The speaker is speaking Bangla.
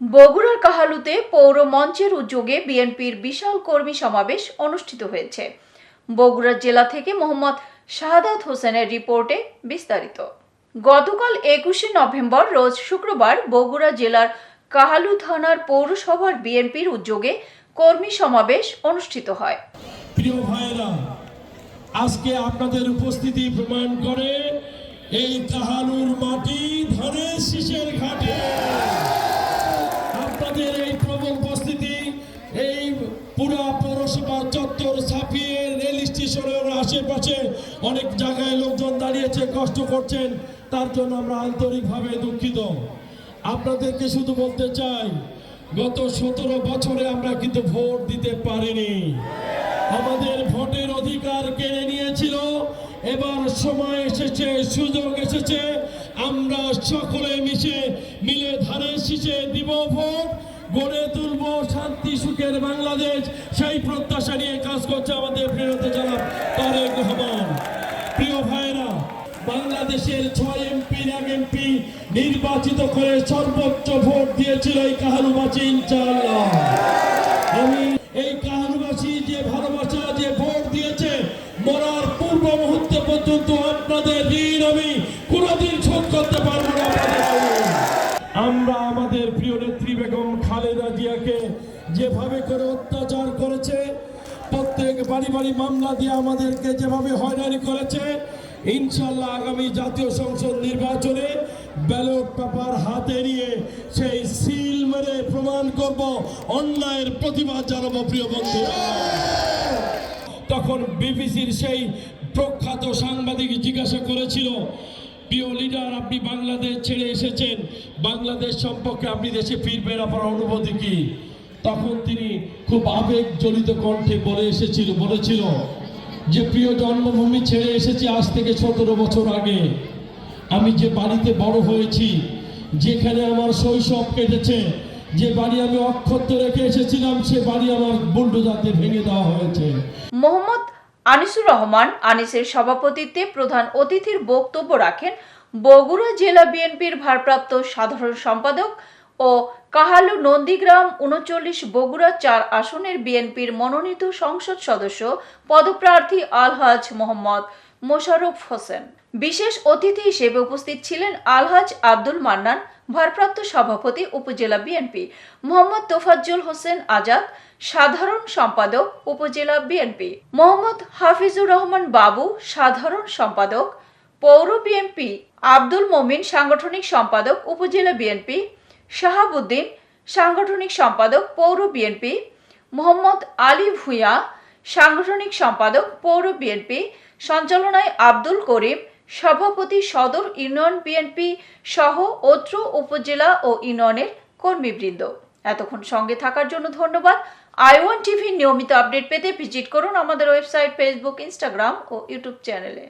বগুড়ার কাহালুতে পৌর মঞ্চের উদ্যোগে বিএনপির বিশাল কর্মী সমাবেশ অনুষ্ঠিত হয়েছে। বগুড়া জেলা থেকে মোহাম্মদ শাহাদাত হোসেনের রিপোর্টে বিস্তারিত। গতকাল একুশে নভেম্বর, রোজ শুক্রবার বগুড়া জেলার কাহালু থানার পৌরসভার বিএনপির উদ্যোগে কর্মী সমাবেশ অনুষ্ঠিত হয়। প্রিয় ভাইরা আজকে আপনাদের উপস্থিতি প্রমাণ করে এই কাহালুর পুরা পৌরসভা চত্বর ছাপিয়ে রেল স্টেশনের আশেপাশে অনেক জায়গায় লোকজন দাঁড়িয়েছে, কষ্ট করছেন। তার জন্য আমরা আন্তরিকভাবে দুঃখিত। আপনাদেরকে শুধু বলতে চাই, গত সতেরো বছরে আমরা কিন্তু ভোট দিতে পারিনি। আমাদের ভোটের অধিকার কেড়ে নিয়েছিল। এবার সময় এসেছে, সুযোগ এসেছে। আমরা সকলে মিশে, মিলে ধারে শীষে দিব ভোট। গড়ে তুলব শান্তি সুখের বাংলাদেশ। সেই প্রত্যাশা নিয়ে কাজ করছে আমাদের প্রেরত জনাব তারেক রহমান। প্রিয় ভাইরা বাংলাদেশের ছয় এমপি, এক এমপি নির্বাচিত করে সর্বোচ্চ ভোট দিয়েছিল এই কাহালুবাসী ইনশাআল্লাহ। আমি এই করে অত্যাচার করেছে। প্রত্যেক বাড়ি বাড়ি মামলা দিয়ে আমাদেরকে যেভাবে হয়রানি করেছে ইনশাল্লাহ আগামী জাতীয় সংসদ নির্বাচনে ব্যালট পেপার হাতে নিয়ে সেই সিল মেরে প্রমাণ করব, অন্যায়ের প্রতিবাদ জানাব প্রিয় বন্ধুরা। তখন বিবিসির সেই প্রখ্যাত সাংবাদিক জিজ্ঞাসা করেছিল, প্রিয় লিডার, আপনি বাংলাদেশ ছেড়ে এসেছেন। বাংলাদেশ সম্পর্কে আপনি দেশে ফিরবেন, আপনার অনুভূতি কি? তখন তিনি খুব আবেগ জড়িত কণ্ঠে বলে এসেছিল, বলেছিল যে, প্রিয় জন্মভূমি ছেড়ে এসেছি আজ থেকে সতেরো বছর আগে। আমি যে বাড়িতে বড় হয়েছি, যেখানে আমার শৈশব কেটেছে, যে বাড়ি আমি অক্ষত রেখে এসেছিলাম, সে বাড়ি আমার বুলডোজাতে ভেঙে দেওয়া হয়েছে। মোহাম্মদ আনিসুর রহমান আনিসের সভাপতিত্বে প্রধান অতিথির বক্তব্য রাখেন বগুড়া জেলা বিএনপির ভারপ্রাপ্ত সাধারণ সম্পাদক ও কাহালু নন্দীগ্রাম উনচল্লিশ বগুড়া চার আসনের বিএনপির মনোনীত সংসদ সদস্য পদপ্রার্থী আলহাজ মোহাম্মদ মোশারফ হোসেন। বিশেষ অতিথি হিসেবে উপস্থিত ছিলেন আলহাজ আব্দুল মান্নান, ভারপ্রাপ্ত সভাপতি, উপজেলা বিএনপি, মোহাম্মদ তোফাজ্জল হোসেন আজাদ, সাধারণ সম্পাদক, উপজেলা বিএনপি, মোহাম্মদ হাফিজুর রহমান বাবু, সাধারণ সম্পাদক, পৌর বিএনপি, আব্দুল মমিন সাংগঠনিক সম্পাদক, উপজেলা বিএনপি শাহাবুদ্দিন, সাংগঠনিক সম্পাদক পৌর বিএনপি, মোহাম্মদ আলী ভূঁইয়া, সাংগঠনিক সম্পাদক পৌর বিএনপি, সঞ্চালনায় আব্দুল করিম, সভাপতি সদর ইউনিয়ন বিএনপি সহ অত্র উপজেলা ও ইউনিয়নের কর্মীবৃন্দ। এতক্ষণ সঙ্গে থাকার জন্য ধন্যবাদ। আই ওয়ান টিভির নিয়মিত আপডেট পেতে ভিজিট করুন আমাদের ওয়েবসাইট, ফেসবুক, ইনস্টাগ্রাম ও ইউটিউব চ্যানেলে।